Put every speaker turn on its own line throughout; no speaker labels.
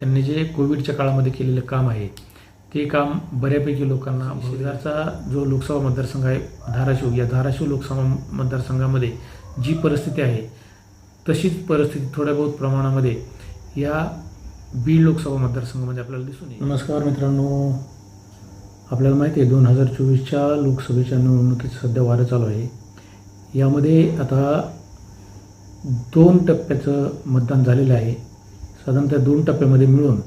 त्यांनी जे कोविडच्या काळामध्ये केलेलं काम आहे ते काम बऱ्यापैकी लोकांना शेजारचा जो लोकसभा मतदारसंघ आहे धाराशिव या धाराशिव लोकसभा मतदारसंघामध्ये जी परिस्थिती आहे तशीच परिस्थिती थोड्या बहुत प्रमाणामध्ये या बीड लोकसभा मतदारसंघामध्ये आपल्याला दिसून येईल. नमस्कार मित्रांनो. आपल्याला माहिती आहे दोन हजार चोवीसच्या लोकसभेच्या निवडणुकीचं सध्या वारं चालू आहे. यामध्ये आता दोन टप्प्याचं मतदान झालेलं आहे. साधारणतः दोन टप्प्यामध्ये मिळून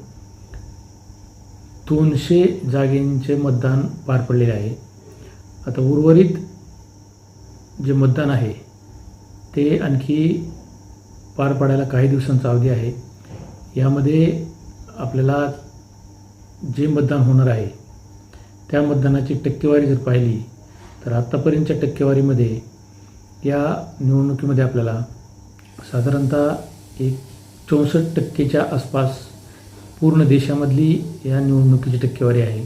दोनशे जागेंचे मतदान पार पडलेले आहे. आता उर्वरित जे मतदान आहे ते आणखी पार पाडायला काही दिवसांचा अवधी आहे. यामध्ये आपल्याला जे मतदान होणार आहे त्या मतदानाची टक्केवारी जर पाहिली तर आत्तापर्यंतच्या टक्केवारीमध्ये या निवडणुकीमध्ये आपल्याला साधारणतः एक चौसष्ट टक्केच्या आसपास पूर्ण देशामधली या निवडणुकीची टक्केवारी आहे.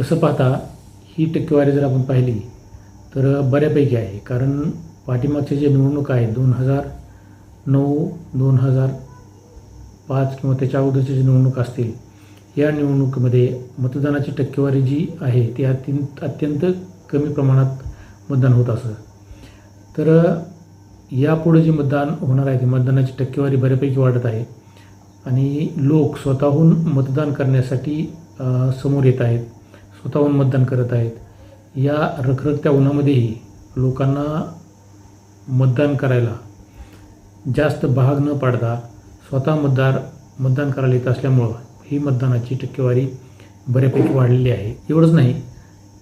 तसं पाहता ही टक्केवारी जर आपण पाहिली तर बऱ्यापैकी आहे. कारण पाठीमागच्या जी निवडणूक आहेत दोन हजार नऊ दोन हजार पाच किंवा त्याच्या अगोदरच्या जे निवडणूक असतील या निवडणुकीमध्ये मतदानाची टक्केवारी जी आहे ती अत्यंत अत्यंत कमी प्रमाणात मतदान होत असं. तर यापुढे जे मतदान होणार आहे ते मतदानाची टक्केवारी बऱ्यापैकी वाढत आहे. आणि लोक स्वतःहून मतदान करण्यासाठी समोर येत आहेत स्वतःहून मतदान करत आहेत. या रखरखत्या उन्हामध्येही लोकांना मतदान करायला जास्त भाग न पाडता स्वतः मतदार मतदान करायला येत असल्यामुळं ही मतदानाची टक्केवारी बऱ्यापैकी वाढलेली आहे. एवढंच नाही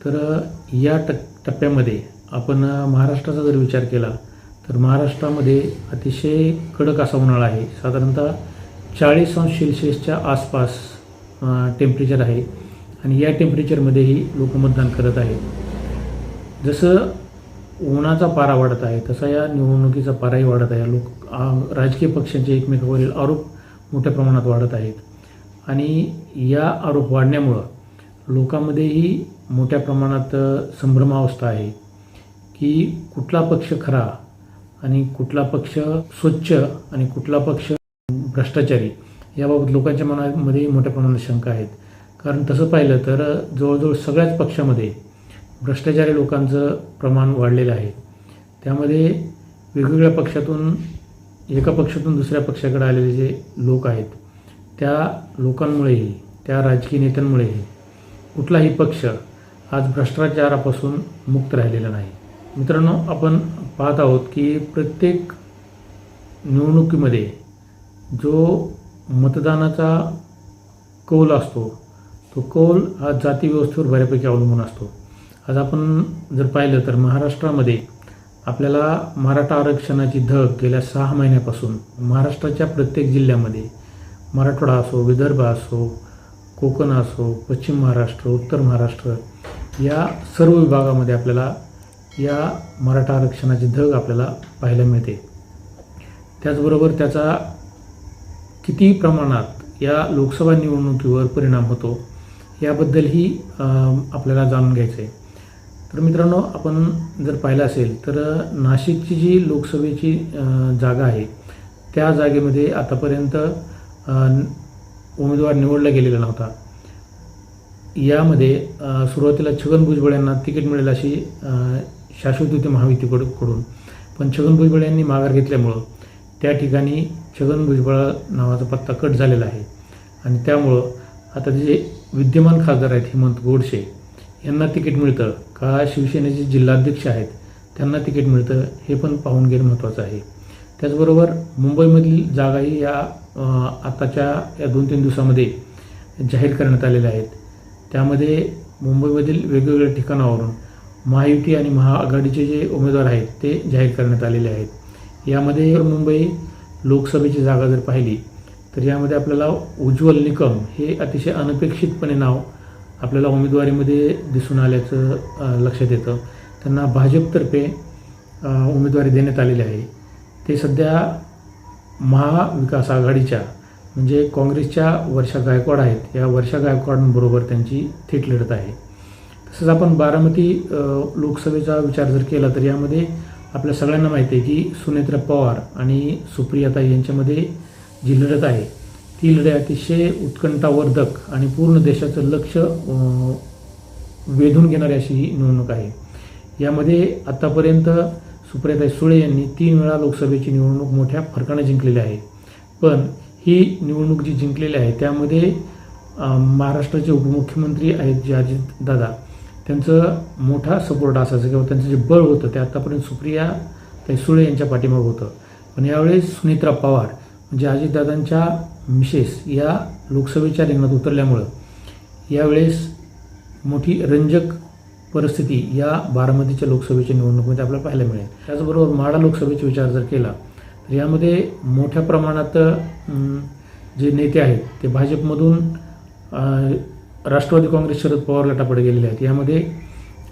तर या टक टप्प्यामध्ये आपण महाराष्ट्राचा जर विचार केला तर महाराष्ट्रामध्ये अतिशय कडक असा उन्हाळा आहे. साधारणतः चाळीस अंश सेल्सिअसच्या आसपास टेम्परेचर आहे. आणि या टेम्परेचरमध्येही लोक मतदान करत आहेत. जसं उन्हाचा पारा वाढत आहे तसा या निवडणुकीचा पाराही वाढत आहे. लोक राजकीय पक्षांचे एकमेकावरील आरोप मोठ्या प्रमाणात वाढत आहेत. आणि या आरोप वाढण्यामुळं लोकांमध्येही मोठ्या प्रमाणात संभ्रमावस्था आहे की कुठला पक्ष खरा आणि कुठला पक्ष स्वच्छ आणि कुठला पक्ष भ्रष्टाचारी याबाबत लोकांच्या मनामध्ये मोठ्या प्रमाणात शंका आहेत. कारण तसं पाहिलं तर जवळजवळ सगळ्याच पक्षामध्ये भ्रष्टाचारी लोकांचं प्रमाण वाढलेलं आहे. त्यामध्ये वेगवेगळ्या पक्षातून एका पक्षातून दुसऱ्या पक्षाकडे आलेले जे लोक आहेत त्या लोकांमुळेही त्या राजकीय नेत्यांमुळेही कुठलाही पक्ष आज भ्रष्टाचारापासून मुक्त राहिलेला नाही. मित्रांनो आपण पाहत आहोत की प्रत्येक निवडणुकीमध्ये जो मतदानाचा कौल असतो तो कौल हा जातीव्यवस्थेवर बऱ्यापैकी अवलंबून असतो. आज आपण जर पाहिलं तर महाराष्ट्रामध्ये आपल्याला मराठा आरक्षणाची धग गेल्या सहा महिन्यापासून महाराष्ट्राच्या प्रत्येक जिल्ह्यामध्ये मराठवाडा असो विदर्भ असो कोकण असो पश्चिम महाराष्ट्र उत्तर महाराष्ट्र या सर्व विभागामध्ये आपल्याला या मराठा आरक्षणाची धग आपल्याला पाहायला मिळते. त्याचबरोबर त्याचा किती प्रमाणात या लोकसभा निवडणुकीवर परिणाम होतो याबद्दलही आपल्याला जाणून घ्यायचं आहे तर मित्रांनो आपण जर पाहिलं असेल तर नाशिकची जी लोकसभेची जागा आहे त्या जागेमध्ये आतापर्यंत उमेदवार निवडला गेलेला नव्हता. यामध्ये सुरुवातीला छगन भुजबळ यांना तिकीट मिळेल अशी शाश्वत होते महायुतीकडून. कडून पण छगन भुजबळ यांनी माघार घेतल्यामुळं त्या ठिकाणी छगन भुजबळ नावाचा पत्ता कट झालेला आहे. आणि त्यामुळं आता जे विद्यमान खासदार आहेत हेमंत गोडसे यांना तिकीट मिळतं. का शिवसेनेचे जिल्हाध्यक्ष आहेत त्यांना तिकीट मिळतं हे पण पाहून घेणं महत्त्वाचं आहे. त्याचबरोबर मुंबईमधील जागाही या आताच्या या दोन तीन दिवसामध्ये जाहीर करण्यात आलेल्या आहेत. त्यामध्ये मुंबईमधील वेगवेगळ्या ठिकाणावरून महायुती आणि महाआघाडीचे जे उमेदवार आहेत ते जाहीर करण्यात आलेले आहेत. यामध्ये मुंबई लोकसभेची जागा जर पाहिली तर यामध्ये आपल्याला उज्ज्वल निकम हे अतिशय अनपेक्षितपणे नाव आपल्याला उमेदवारीमध्ये दिसून आल्याचं लक्षात येतं. त्यांना भाजपतर्फे उमेदवारी देण्यात आलेली आहे. ते सध्या महाविकास आघाडीच्या म्हणजे काँग्रेसच्या वर्षा गायकवाड आहेत. या वर्षा गायकवाडांबरोबर त्यांची थेट लढत आहे. तसंच आपण बारामती लोकसभेचा विचार जर केला तर यामध्ये आपल्या सगळ्यांना माहिती आहे की सुनेत्रा पवार आणि सुप्रियाताई यांच्यामध्ये जी लढत आहे ती लढाई अतिशय उत्कंठावर्धक आणि पूर्ण देशाचं लक्ष वेधून घेणारी अशी ही निवडणूक आहे. यामध्ये आत्तापर्यंत सुप्रियाताई सुळे यांनी तीन वेळा लोकसभेची निवडणूक मोठ्या फरकाने जिंकलेली आहे. पण ही निवडणूक जी जिंकलेली आहे त्यामध्ये महाराष्ट्राचे उपमुख्यमंत्री आहेत जे अजितदादा. त्यांचं मोठा सपोर्ट असायचं किंवा त्यांचं जे बळ होतं ते आत्तापर्यंत सुप्रिया तैसुळे यांच्या पाठीमागं होतं. पण यावेळेस सुनित्रा पवार म्हणजे अजितदादांच्या मिसेस या लोकसभेच्या रिंगणात उतरल्यामुळं यावेळेस मोठी रंजक परिस्थिती या बारामतीच्या लोकसभेच्या निवडणुकीमध्ये आपल्याला पाहायला मिळेल. त्याचबरोबर माडा लोकसभेचा विचार जर केला तर यामध्ये मोठ्या प्रमाणात जे नेते आहेत ते भाजपमधून राष्ट्रवादी काँग्रेस शरद पवार गटाकडे गेलेले आहेत. यामध्ये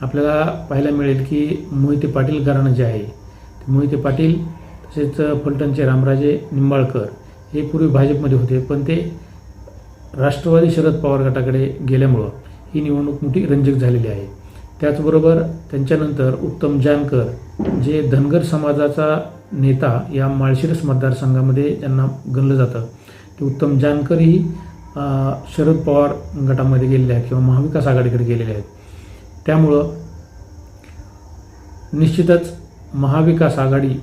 आपल्याला पाहायला मिळेल की मोहिते पाटील घराणं जे आहे मोहिते पाटील तसेच फलटणचे रामराजे निंबाळकर हे पूर्वी भाजपमध्ये होते पण ते राष्ट्रवादी शरद पवार गटाकडे गेल्यामुळं ही निवडणूक मोठी रंजक झालेली आहे. त्याचबरोबर त्यांच्यानंतर उत्तम जानकर जे धनगर समाजाचा नेता या माळशिरस मतदारसंघामध्ये ज्यांना गणलं जातं. ते उत्तम जानकरही शरद पवार गटामध्ये गेलेले आहेत किंवा महाविकास आघाडीकडे गेलेले आहेत. त्यामुळं निश्चितच महाविकास आघाडी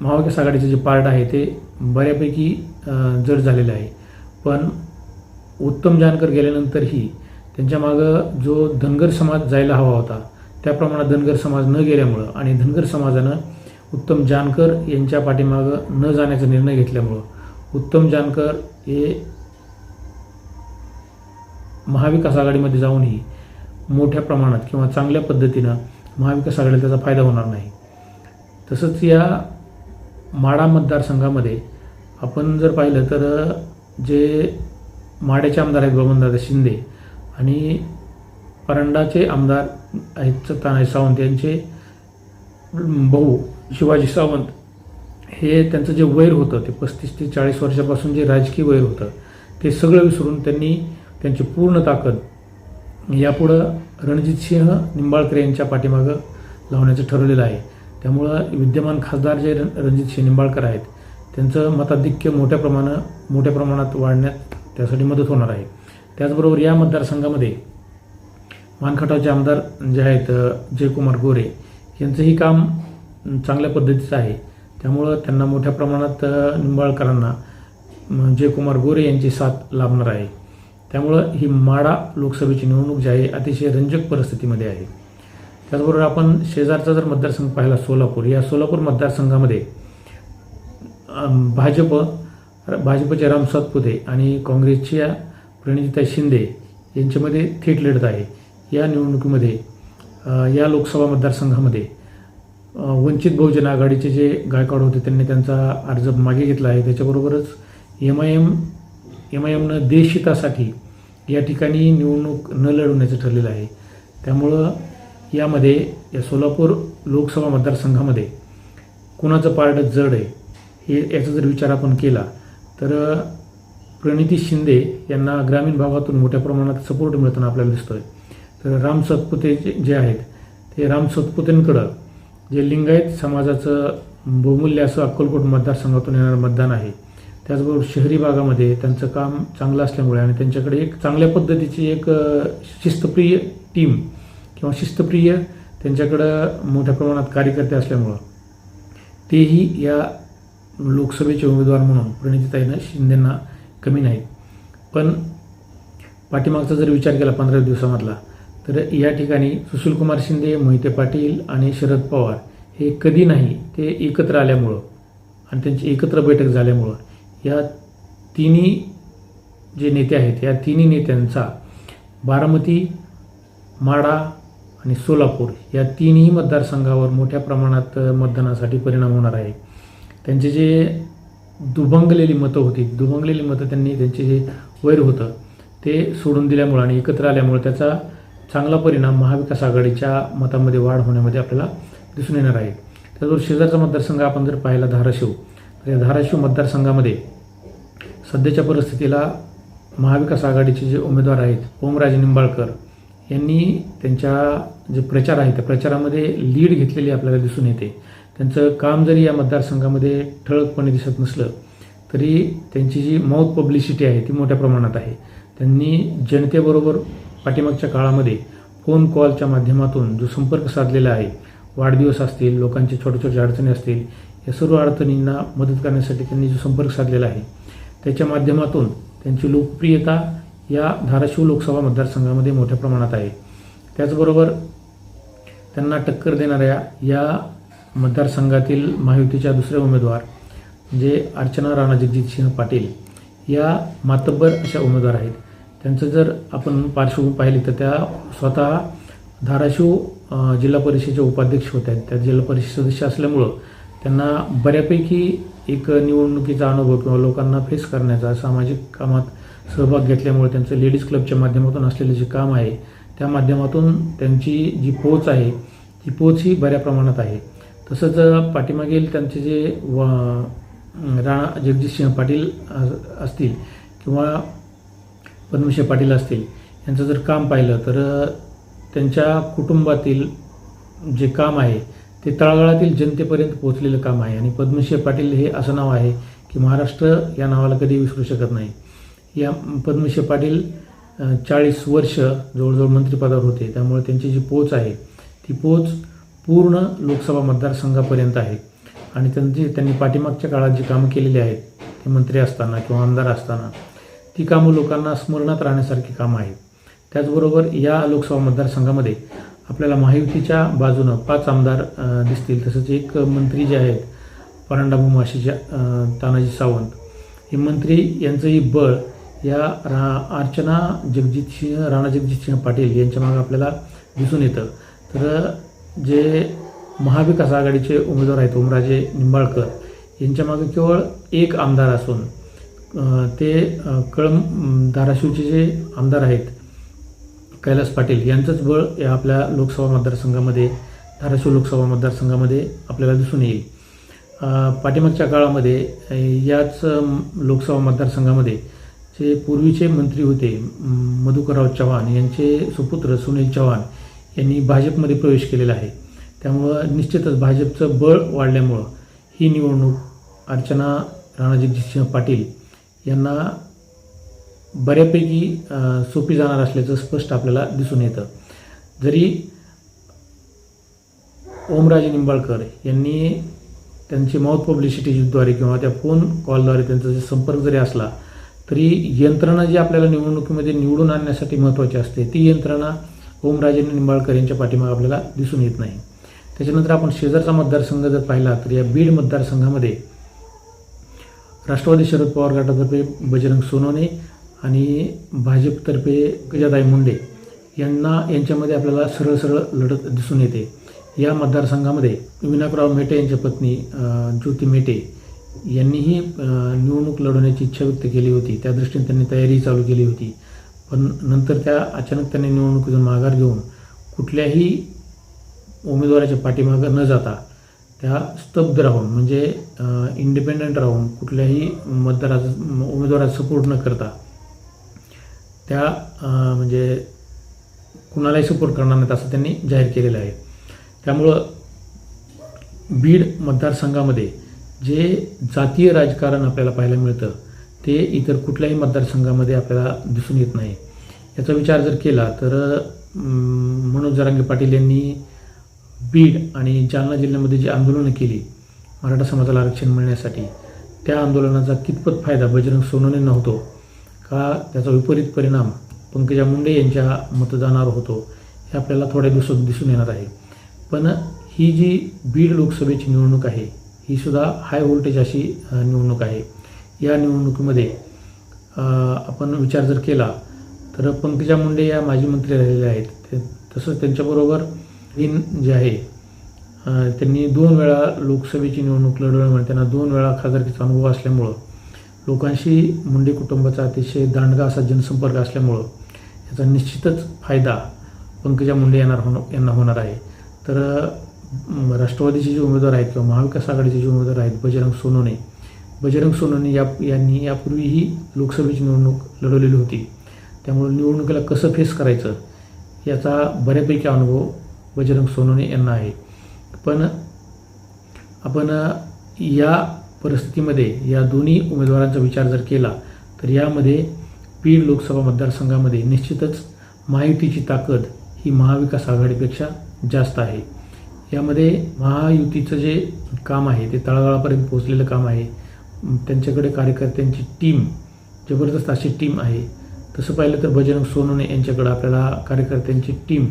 महाविकास आघाडीचे जे पार्ट आहे ते बऱ्यापैकी जड झालेलं आहे. पण उत्तम जानकर गेल्यानंतरही त्यांच्या मागं जो धनगर समाज जायला हवा होता त्या प्रमाणात धनगर समाज न गेल्यामुळं आणि धनगर समाजानं उत्तम जानकर यांच्या पाठीमागं न जाण्याचा निर्णय घेतल्यामुळं उत्तम जानकर हे महाविकास आघाडीमध्ये जाऊनही मोठ्या प्रमाणात किंवा चांगल्या पद्धतीनं महाविकास आघाडीला त्याचा फायदा होणार नाही. तसंच या माडा मतदारसंघामध्ये आपण जर पाहिलं तर जे माड्याचे आमदार आहेत बबनदादा शिंदे आणि परंडाचे आमदार आहेत तानाजी सावंत यांचे भाऊ शिवाजी सावंत हे त्यांचं जे वैर होतं ते पस्तीस ते चाळीस वर्षापासून जे राजकीय वैर होतं ते सगळं विसरून त्यांनी त्यांची पूर्ण ताकद यापुढं रणजित सिंह निंबाळकर यांच्या पाठीमागं लावण्याचं ठरवलेलं आहे. त्यामुळं विद्यमान खासदार जे रणजित सिंह निंबाळकर आहेत त्यांचं मताधिक्य मोठ्या प्रमाणं मोठ्या प्रमाणात वाढण्यात त्यासाठी मदत होणार आहे. त्याचबरोबर या मतदारसंघामध्ये मानखटावचे आमदार जे आहेत जयकुमार गोरे यांचंही काम चांगल्या पद्धतीचं आहे. त्यामुळं त्यांना मोठ्या प्रमाणात निंबाळकरांना जयकुमार गोरे यांची साथ लाभणार आहे. त्यामुळं ही माडा लोकसभेची निवडणूक जी आहे अतिशय रंजक परिस्थितीमध्ये आहे. त्याचबरोबर आपण शेजारचा जर मतदारसंघ पाहिला सोलापूर या सोलापूर मतदारसंघामध्ये भाजप भाजपचे राम सातपुते आणि काँग्रेसच्या प्रणिजिता शिंदे यांच्यामध्ये थेट लढत आहे. या निवडणुकीमध्ये या लोकसभा मतदारसंघामध्ये वंचित बहुजन आघाडीचे जे गायकवाड होते त्यांनी त्यांचा अर्ज मागे घेतला आहे. त्याच्याबरोबरच M I M M I एमनं देशहितासाठी या ठिकाणी निवडणूक न लढवण्याचं ठरलेलं आहे. त्यामुळं यामध्ये या सोलापूर लोकसभा मतदारसंघामध्ये कुणाचं पार्ट जड आहे हे याचा जर विचार आपण केला तर प्रणिती शिंदे यांना ग्रामीण भागातून मोठ्या प्रमाणात सपोर्ट मिळताना आपल्याला दिसतोय. तर राम सतपुते जे आहेत ते राम सतपुतेंकडं जे लिंगायत समाजाचं बहुमूल्य असं अक्कलकोट मतदारसंघातून येणारं मतदान आहे त्याचबरोबर शहरी भागामध्ये त्यांचं काम चांगलं असल्यामुळे आणि त्यांच्याकडे एक चांगल्या पद्धतीची एक शिस्तप्रिय टीम किंवा शिस्तप्रिय त्यांच्याकडं मोठ्या प्रमाणात कार्यकर्ते असल्यामुळं तेही या लोकसभेचे उमेदवार म्हणून प्रणितीताईनं शिंदेंना कमी नाहीत. पण पाठीमागचा जर विचार केला पंधरा दिवसामधला तर या ठिकाणी सुशीलकुमार शिंदे मोहिते पाटील आणि शरद पवार हे कधी नाही ते एकत्र आल्यामुळं आणि त्यांची एकत्र बैठक झाल्यामुळं या तिन्ही जे नेते आहेत या तिन्ही नेत्यांचा बारामती माडा आणि सोलापूर या तिन्ही मतदारसंघावर मोठ्या प्रमाणात मतदानासाठी परिणाम होणार आहे. त्यांचे जे दुभंगलेली मतं होती दुभंगलेली मतं त्यांनी त्यांचे जे वैर होतं ते सोडून दिल्यामुळं आणि एकत्र आल्यामुळं त्याचा चांगला परिणाम महाविकास आघाडीच्या मतामध्ये वाढ होण्यामध्ये आपल्याला दिसून येणार आहे. त्याचबरोबर शेजारचा मतदारसंघ आपण जर पाहिला धाराशिव या धाराशिव मतदारसंघामध्ये सध्याच्या परिस्थितीला महाविकास आघाडीचे जे उमेदवार आहेत ओमराजे निंबाळकर यांनी त्यांच्या जे प्रचार आहे त्या प्रचारामध्ये लीड घेतलेली आपल्याला दिसून येते. त्यांचं काम जरी या मतदारसंघामध्ये ठळकपणे दिसत नसलं तरी त्यांची जी माउथ पब्लिसिटी आहे ती मोठ्या प्रमाणात आहे. त्यांनी जनतेबरोबर पाठीमागच्या काळामध्ये फोन कॉलच्या माध्यमातून जो संपर्क साधलेला आहे वाढदिवस असतील लोकांचे छोट्या छोट्या अडचणी असतील या सर्व अडचणींना मदत करण्यासाठी त्यांनी जो संपर्क साधलेला आहे त्याच्या माध्यमातून त्यांची लोकप्रियता या धाराशिव लोकसभा मतदारसंघामध्ये मोठ्या प्रमाणात आहे. त्याचबरोबर त्यांना टक्कर देणाऱ्या या मतदारसंघातील महायुतीच्या दुसऱ्या उमेदवार म्हणजे अर्चना राणा जगजितसिंह पाटील या मातब्बर अशा उमेदवार आहेत. त्यांचं जर आपण पार्श्वभूमी पाहिली तर त्या स्वतः धाराशिव जिल्हा परिषदेचे उपाध्यक्ष होत आहेत त्या जिल्हा परिषद सदस्य असल्यामुळं त्यांना बऱ्यापैकी एक निवडणुकीचा अनुभव किंवा लोकांना फेस करण्याचा सामाजिक कामात सहभाग घेतल्यामुळे त्यांचं लेडीज क्लबच्या माध्यमातून असलेलं जे काम आहे त्या माध्यमातून त्यांची जी पोच आहे ती पोच ही बऱ्या प्रमाणात आहे. तसंच पाठीमागील त्यांचे जे व राणा जगजितसिंह पाटील असतील किंवा पद्मशे पाटील असतील यांचं जर काम पाहिलं तर त्यांच्या कुटुंबातील जे काम आहे ते तळागाळातील जनतेपर्यंत पोहोचलेलं काम आहे. आणि पद्मश्री पाटील हे असं नाव आहे की महाराष्ट्र या नावाला कधी विसरू शकत नाही. या पद्मश्री पाटील चाळीस वर्ष जवळजवळ मंत्रिपदावर होते. त्यामुळे त्यांची जी पोच आहे ती पोच पूर्ण लोकसभा मतदारसंघापर्यंत आहे. आणि त्यांची त्यांनी पाठीमागच्या काळात जी कामं केलेली आहेत ते मंत्री असताना किंवा आमदार असताना ती कामं लोकांना स्मरणात राहण्यासारखी कामं आहेत. त्याचबरोबर या लोकसभा मतदारसंघामध्ये आपल्याला महायुतीच्या बाजूनं पाच आमदार दिसतील. तसंच एक मंत्री जे आहेत परांडा भूमाशीचे तानाजी सावंत हे मंत्री यांचंही बळ या रा अर्चना जगजितसिंह राणा जगजितसिंह पाटील यांच्या मागे आपल्याला दिसून येतं. तर जे महाविकास आघाडीचे उमेदवार आहेत ओमराजे निंबाळकर यांच्या मागे केवळ एक आमदार असून ते कळम धाराशिवचे जे आमदार आहेत कैलास पाटील यांचंच बळ या आपल्या लोकसभा मतदारसंघामध्ये धाराशिव लोकसभा मतदारसंघामध्ये आपल्याला दिसून येईल. पाठीमागच्या काळामध्ये याच लोकसभा मतदारसंघामध्ये जे पूर्वीचे मंत्री होते मधुकरराव चव्हाण यांचे सुपुत्र सुनील चव्हाण यांनी भाजपमध्ये प्रवेश केलेला आहे. त्यामुळं निश्चितच भाजपचं बळ वाढल्यामुळं ही निवडणूक अर्चना राणा पाटील यांना बऱ्यापैकी सोपी जाणार असल्याचं स्पष्ट आपल्याला दिसून येतं. जरी ओमराजे निंबाळकर यांनी त्यांची माउथ पब्लिसिटीद्वारे किंवा त्या फोन कॉलद्वारे त्यांचा जे संपर्क जरी असला तरी यंत्रणा जी आपल्याला निवडणुकीमध्ये निवडून आणण्यासाठी महत्त्वाची असते ती यंत्रणा ओमराजे निंबाळकर यांच्या पाठीमागे आपल्याला दिसून येत नाही. त्याच्यानंतर आपण शेजारचा मतदारसंघ जर पाहिला तर या बीड मतदारसंघामध्ये राष्ट्रवादी शरद पवार गटातर्फे बजरंग सोनवणे आणि भाजपतर्फे गजाताई मुंडे यांना यांच्यामध्ये आपल्याला सरळ सरळ लढत दिसून येते. या मतदारसंघामध्ये विनायकराव मेटे यांच्या पत्नी ज्योती मेटे यांनीही निवडणूक लढवण्याची इच्छा व्यक्त केली होती. त्या दृष्टीने त्यांनी तयारी चालू केली होती. पण नंतर त्या अचानक त्यांनी निवडणुकीतून माघार घेऊन कुठल्याही उमेदवाराच्या पाठीमागं न जाता त्या स्तब्ध राहून म्हणजे इंडिपेंडंट राहून कुठल्याही मतदाराचा उमेदवाराचा सपोर्ट न करता त्या म्हणजे कुणालाही सपोर्ट करणार नाहीत असं त्यांनी जाहीर केलेलं आहे. त्यामुळं बीड मतदारसंघामध्ये जे जातीय राजकारण आपल्याला पाहायला मिळतं ते इतर कुठल्याही मतदारसंघामध्ये आपल्याला दिसून येत नाही. याचा विचार जर केला तर मनोज जरांगे पाटील यांनी बीड आणि जालना जिल्ह्यामध्ये जी आंदोलनं केली मराठा समाजाला आरक्षण मिळण्यासाठी त्या आंदोलनाचा कितपत फायदा बजरंग सोनवणेंना होतो? का त्याचा विपरीत परिणाम पंकजा मुंडे यांच्या मतदानावर होतो हे आपल्याला थोड्या दिवसात दिसून येणार आहे. पण ही जी बीड लोकसभेची निवडणूक आहे ही सुद्धा हाय व्होल्टेज अशी निवडणूक आहे. या निवडणुकीमध्ये आपण विचार जर केला तर पंकजा मुंडे या माजी मंत्री राहिलेल्या आहेत. ते तसंच त्यांच्याबरोबर इन जे आहे त्यांनी दोन वेळा लोकसभेची निवडणूक लढवल्यामुळे म्हणजे त्यांना दोन वेळा खासदारकीचा अनुभव असल्यामुळं लोकांशी मुंडे कुटुंबाचा अतिशय दांडगा असा जनसंपर्क असल्यामुळं याचा निश्चितच फायदा पंकजा मुंडे यांना होणं यांना होणार आहे. तर राष्ट्रवादीचे जे उमेदवार आहेत किंवा महाविकास आघाडीचे जे उमेदवार आहेत बजरंग सोनोने बजरंग सोनोने या यांनी यापूर्वीही लोकसभेची निवडणूक लढवलेली होती. त्यामुळे निवडणुकीला कसं फेस करायचं याचा बऱ्यापैकी अनुभव बजरंग सोनोने यांना आहे. पण आपण या परिस्थितीमध्ये या दोन्ही उमेदवारांचा विचार जर केला तर यामध्ये बीड लोकसभा मतदारसंघामध्ये निश्चितच महायुतीची ताकद ही महाविकास आघाडीपेक्षा जास्त आहे. यामध्ये महायुतीचं जे काम आहे ते तळागाळापर्यंत पोहोचलेलं काम आहे. त्यांच्याकडे कार्यकर्त्यांची टीम जबरदस्त अशी टीम आहे. तसं पाहिलं तर बजरंग सोनवणे यांच्याकडं आपल्याला कार्यकर्त्यांची टीम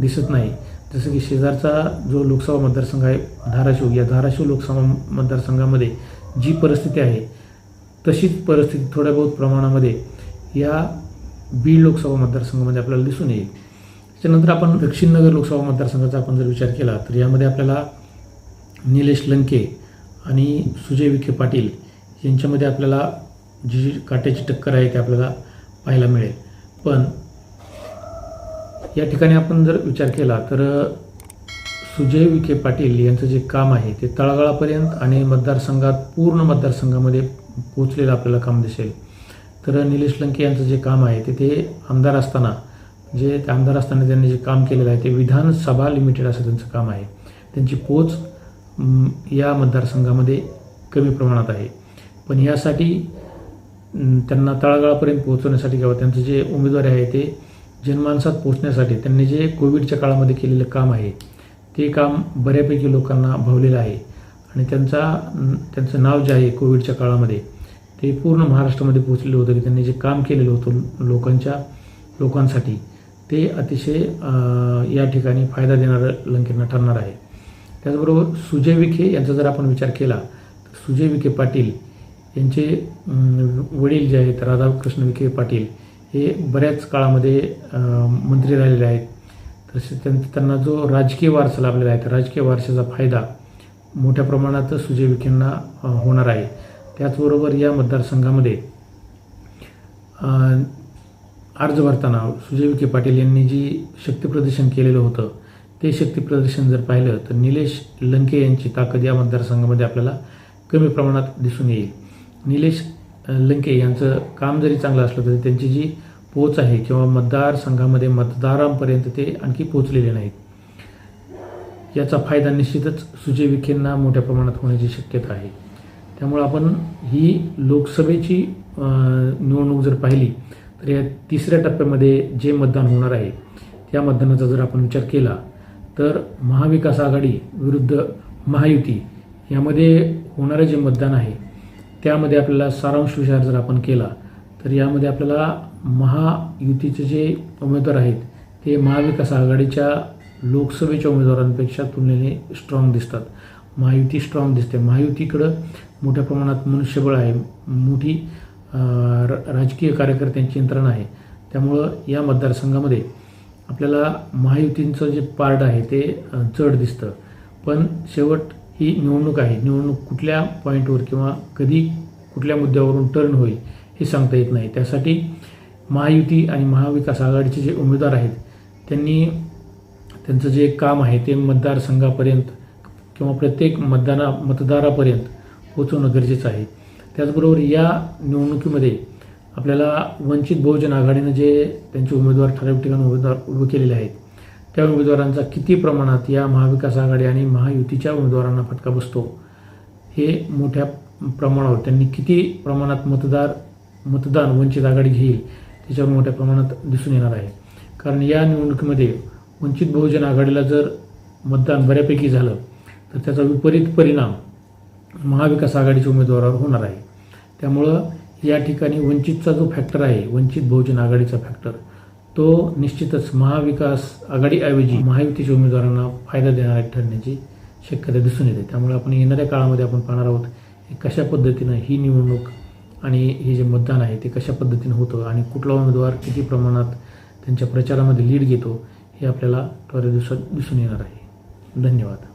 दिसत नाही. जसं की शेजारचा जो लोकसभा मतदारसंघ आहे धाराशिव या धाराशिव लोकसभा मतदारसंघामध्ये जी परिस्थिती आहे तशीच परिस्थिती थोड्या बहुत प्रमाणामध्ये या बीड लोकसभा मतदारसंघामध्ये आपल्याला दिसून येईल. त्याच्यानंतर आपण दक्षिणनगर लोकसभा मतदारसंघाचा आपण जर विचार केला तर यामध्ये आपल्याला निलेश लंके आणि सुजय विखे पाटील यांच्यामध्ये आपल्याला जी काट्याची टक्कर आहे ती आपल्याला पाहायला मिळेल. पण या ठिकाणी आपण जर विचार केला तर सुजय विखे पाटील यांचं जे काम आहे ते तळागाळापर्यंत आणि मतदारसंघात पूर्ण मतदारसंघामध्ये पोचलेलं आपल्याला काम दिसेल. तर निलेश लंके यांचं जे काम आहे ते ते आमदार असताना जे ते आमदार असताना त्यांनी जे काम केलेलं आहे ते विधानसभा लिमिटेड असं त्यांचं काम आहे. त्यांची पोच या मतदारसंघामध्ये कमी प्रमाणात आहे. पण यासाठी त्यांना तळागाळापर्यंत पोहोचवण्यासाठी किंवा त्यांचं जे उमेदवारी आहे ते जनमानसात पोहोचण्यासाठी त्यांनी जे कोविडच्या काळामध्ये केलेलं काम आहे ते काम बऱ्यापैकी लोकांना भावलेलं आहे. आणि त्यांचा त्यांचं नाव जे आहे कोविडच्या काळामध्ये ते पूर्ण महाराष्ट्रामध्ये पोहोचलेलं होतं. की त्यांनी जे काम केलेलं होतं लोकांच्या लोकांसाठी ते अतिशय या ठिकाणी फायदा देणारं लंकेंना ठरणार आहे. त्याचबरोबर सुजय विखे यांचा जर आपण विचार केला तर सुजय विखे पाटील यांचे वडील जे आहेत राधाकृष्ण विखे पाटील हे बऱ्याच काळामध्ये मंत्री राहिलेले आहेत. तसेच त्यां त्यांना जो राजकीय वारसा लाभलेला आहे त्या राजकीय वारशाचा फायदा मोठ्या प्रमाणात सुजय विखेंना होणार आहे. त्याचबरोबर या मतदारसंघामध्ये अर्ज भरताना सुजय विखे पाटील यांनी जी शक्तीप्रदर्शन केलेलं होतं ते शक्तीप्रदर्शन जर पाहिलं तर निलेश लंके यांची ताकद या मतदारसंघामध्ये आपल्याला कमी प्रमाणात दिसून येईल. निलेश लंके यांचं काम जरी चांगलं असलं तरी त्यांची जी पोच आहे किंवा मतदारसंघामध्ये मतदारांपर्यंत ते आणखी पोचलेले नाहीत. याचा फायदा निश्चितच सुजय विखेंना मोठ्या प्रमाणात होण्याची शक्यता आहे. त्यामुळं आपण ही लोकसभेची निवडणूक जर पाहिली तर या तिसऱ्या टप्प्यामध्ये जे मतदान होणार आहे त्या मतदानाचा जर आपण विचार केला तर महाविकास आघाडी विरुद्ध महायुती यामध्ये होणारं जे मतदान आहे त्यामध्ये आपल्याला सारांश विचार जर आपण केला तर यामध्ये आपल्याला महायुतीचे जे उमेदवार आहेत ते महाविकास आघाडीच्या लोकसभेच्या उमेदवारांपेक्षा तुलनेने स्ट्रॉंग दिसतात. महायुती स्ट्रॉंग दिसते. महायुतीकडं मोठ्या प्रमाणात मनुष्यबळ आहे. मोठी र- राजकीय कार्यकर्त्यांची यंत्रणा आहे. त्यामुळं या मतदारसंघामध्ये आपल्याला महायुतींचं जे पार्ट आहे ते जड दिसतं. पण शेवट ही निवडणूक आहे. निवडणूक कुठल्या पॉईंटवर किंवा कधी कुठल्या मुद्द्यावरून टर्न होईल हे सांगता येत नाही. त्यासाठी महायुती आणि महाविकास आघाडीचे जे उमेदवार आहेत त्यांनी त्यांचं जे काम आहे ते मतदारसंघापर्यंत किंवा प्रत्येक मतदाना मतदारापर्यंत पोहोचवणं गरजेचं आहे. त्याचबरोबर या निवडणुकीमध्ये आपल्याला वंचित बहुजन आघाडीनं जे त्यांचे उमेदवार ठराविक ठिकाणी उमेदवार उभे केलेले आहेत त्या उमेदवारांचा किती प्रमाणात या महाविकास आघाडी आणि महायुतीच्या उमेदवारांना फटका बसतो हे मोठ्या प्रमाणावर त्यांनी किती प्रमाणात मतदार मतदान वंचित आघाडी घेईल त्याच्यावर मोठ्या प्रमाणात दिसून येणार आहे. कारण या निवडणुकीमध्ये वंचित बहुजन आघाडीला जर मतदान बऱ्यापैकी झालं तर त्याचा विपरीत परिणाम महाविकास आघाडीच्या उमेदवारावर होणार आहे. त्यामुळं या ठिकाणी वंचितचा जो फॅक्टर आहे वंचित बहुजन आघाडीचा फॅक्टर तो निश्चितच महाविकास आघाडीऐवजी महायुतीच्या उमेदवारांना फायदा देणारा ठरण्याची शक्यता दिसून येते. त्यामुळे आपण येणाऱ्या काळामध्ये आपण पाहणार आहोत की कशा पद्धतीनं ही निवडणूक आणि हे जे मतदान आहे ते कशा पद्धतीनं होतं आणि कुठला उमेदवार किती प्रमाणात त्यांच्या प्रचारामध्ये लीड घेतो हे आपल्याला थोड्या दिवसात दिसून येणार आहे. धन्यवाद.